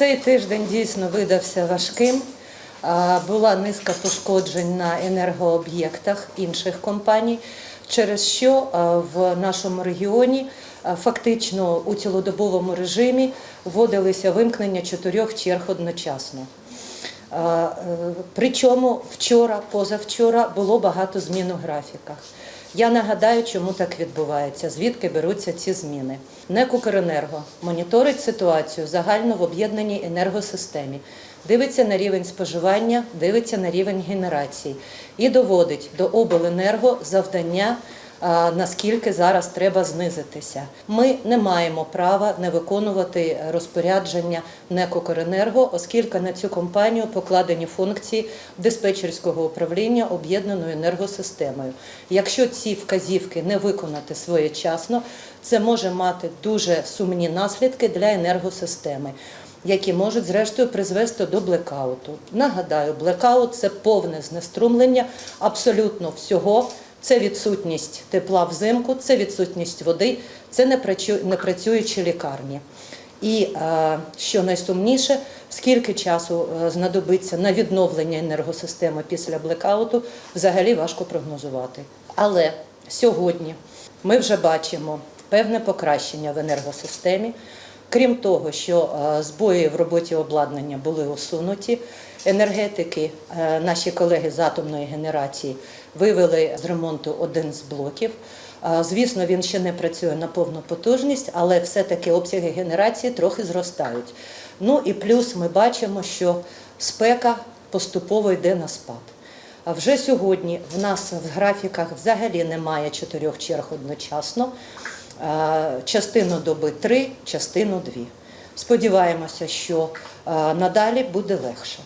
Цей тиждень дійсно видався важким. Була низка пошкоджень на енергооб'єктах інших компаній, через що в нашому регіоні фактично у цілодобовому режимі вводилися вимкнення чотирьох черг одночасно. Е, Причому вчора, позавчора було багато змін у графіках. Я нагадаю, чому так відбувається, звідки беруться ці зміни. НЕК «Укренерго» моніторить ситуацію загально в об'єднаній енергосистемі, дивиться на рівень споживання, дивиться на рівень генерації і доводить до обленерго завдання наскільки зараз треба знизитися. Ми не маємо права не виконувати розпорядження НЕК «Укренерго», оскільки на цю компанію покладені функції диспетчерського управління об'єднаною енергосистемою. Якщо ці вказівки не виконати своєчасно, це може мати дуже сумні наслідки для енергосистеми. Які можуть зрештою призвести до блекауту. Нагадаю, блекаут це повне знеструмлення абсолютно всього, це відсутність тепла взимку, це відсутність води, це непрацю- непрацюючі лікарні. І е, що найсумніше, скільки часу е, знадобиться на відновлення енергосистеми після блекауту, взагалі важко прогнозувати. Але сьогодні ми вже бачимо певне покращення в енергосистемі. Крім того, що е, збої в роботі обладнання були усунуті, енергетики, е, наші колеги з атомної генерації вивели з ремонту один з блоків. Е, Звісно, він ще не працює на повну потужність, але все-таки обсяги генерації трохи зростають. Ну і плюс ми бачимо, що спека поступово йде на спад. Вже сьогодні в нас в графіках взагалі немає чотирьох черг одночасно. Е, Частину доби три, частину дві. Сподіваємося, що е, надалі буде легше.